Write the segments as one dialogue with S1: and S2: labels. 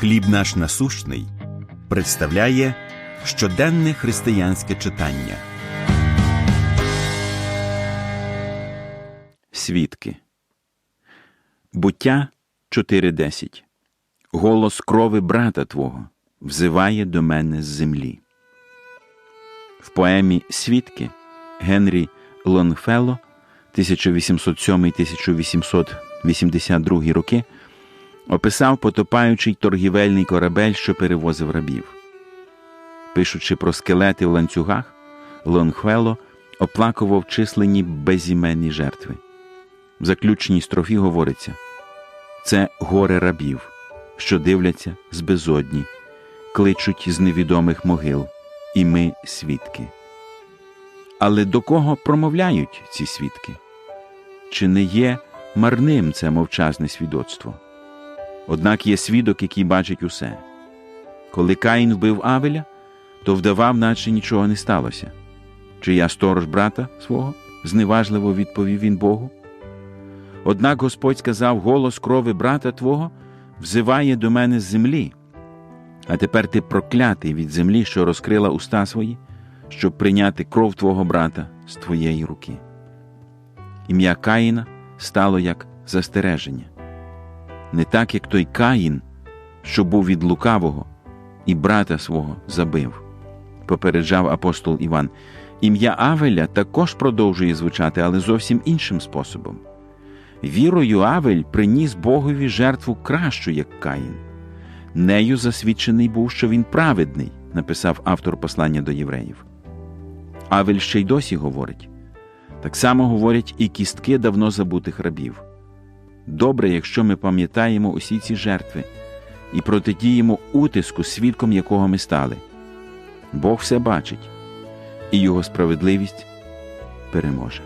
S1: Хліб наш насущний представляє щоденне християнське читання.
S2: Свідки. Буття 4.10. Голос крови брата Твого взиває до мене з землі. В поемі Свідки Генрі Лонгфелло 1807-1882 роки описав потопаючий торгівельний корабель, що перевозив рабів. Пишучи про скелети в ланцюгах, Лонгфелло оплакував численні безіменні жертви. В заключній строфі говориться це горе рабів, що дивляться з безодні, кличуть з невідомих могил, і ми свідки. Але до кого промовляють ці свідки? Чи не є марним це мовчазне свідоцтво? Однак є свідок, який бачить усе. Коли Каїн вбив Авеля, то вдавав, наче нічого не сталося. Чи я сторож брата свого? зневажливо відповів він Богу. Однак Господь сказав: голос крови брата Твого взиває до мене з землі. А тепер ти проклятий від землі, що розкрила уста свої, щоб прийняти кров твого брата з твоєї руки. Ім'я Каїна стало як застереження, не так, як той Каїн, що був від лукавого, і брата свого забив, попереджав апостол Іван. Ім'я Авеля також продовжує звучати, але зовсім іншим способом. Вірою Авель приніс Богові жертву кращу, як Каїн. Нею засвідчений був, що він праведний, написав автор послання до євреїв. Авель ще й досі говорить. Так само говорять і кістки давно забутих рабів. Добре, якщо ми пам'ятаємо усі ці жертви і протидіємо утиску, свідком якого ми стали. Бог все бачить, і Його справедливість переможе.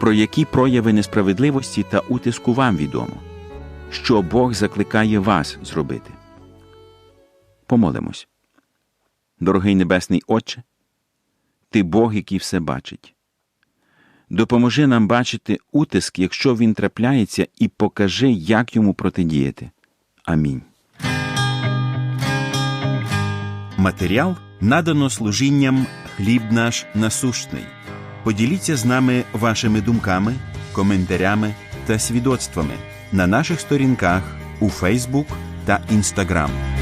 S2: Про які прояви несправедливості та утиску вам відомо, що Бог закликає вас зробити. Помолимось. Дорогий Небесний Отче, Ти Бог, який все бачить. Допоможи нам бачити утиск, якщо він трапляється, і покажи, як йому протидіяти. Амінь.
S1: Матеріал надано служінням Хліб наш насущний. Поділіться з нами вашими думками, коментарями та свідоцтвами на наших сторінках у Фейсбук та Інстаграм.